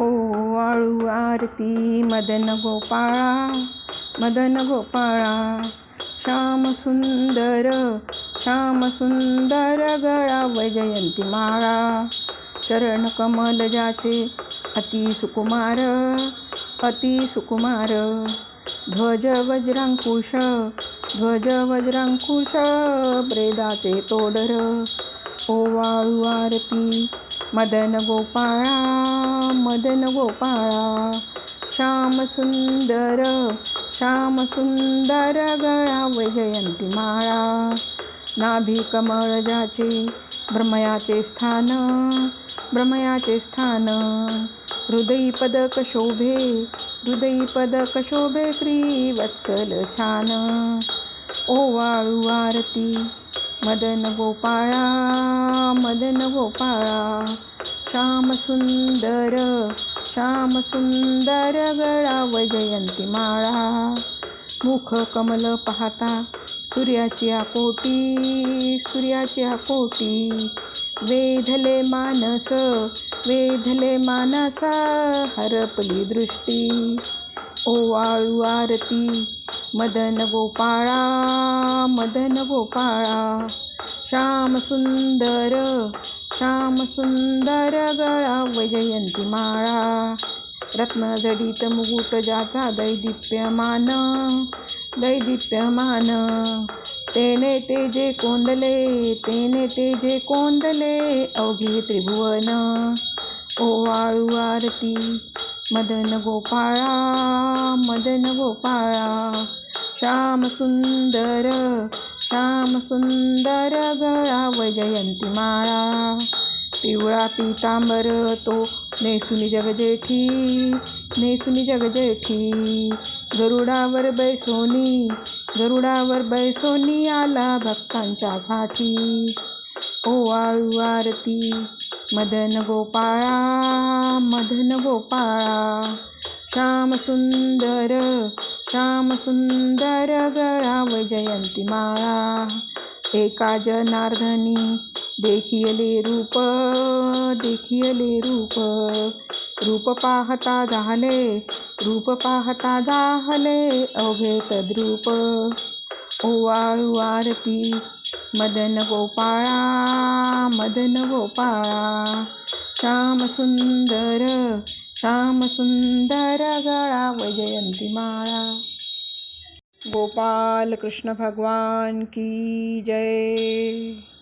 ओ वाळू आरती मदन गोपाळा मदन गोपाळा. श्याम सुंदर श्याम सुंदर गळा वैजयंती माळा. चरण कमल ज्याचे अति सुकुमार अति सुकुमार. ध्वज वज्रांकुश ध्वज वज्रांकुश ब्रेदाचे तोडर. ओ वाळू आरती मदन गोपाळा मदन गोपाळा. श्याम सुंदर श्याम सुंदर गळा वैजयंती माळा. नाभी कमळ ज्याचे ब्रह्मयाचे स्थान ब्रह्मयाचे स्थान. हृदयी पदक शोभे हृदयी पदक शोभे श्री वत्सल छान. ओवाळू आरती मदन गोपाळा मदन गोपाळा श्याम सुंदर श्याम सुंदर गळा जयंती माळा. मुख कमल पाहता सूर्याची आकोटी सूर्याची आकोटी. वेधले मानस वेधले मानसा हरपली दृष्टी. ओवाळू आरती मदन गोपाळा मदन गोपाळा. श्याम सुंदर श्याम सुंदर गळा वैजयंती माळा. रत्नजडित मुकुट ज्याचा दैदिप्यमान दैदिप्यमान. तेने ते जे कोंदले तेने ते जे कोंदले अवघे त्रिभुवन. ओवाळू आरती मदन गोपाळा मदन गोपाळा. श्याम सुंदर श्याम सुंदर गळा वैजयंती माळा. पिवळा पितांबर तो नेसुनी जगजेठी नेसुनी जगजेठी. गरुडावर बैसोनी गरुडावर बैसोनी आला भक्तांच्या साठी. ओ आरती मदन गोपाळा मदन गोपाळा. श्याम सुंदर श्याम सुंदर गळा माळा एका जनार्दनी देखियले रूप देखियले रूप. रूप पाहता झाले रूप पाहता झाले अवघे तद्रूप ओवाळू आरती मदन गोपाळा मदन गोपाळा. श्याम सुंदर श्याम सुंदर गळा वैजयंती माळा गोपाल कृष्ण भगवान की जय.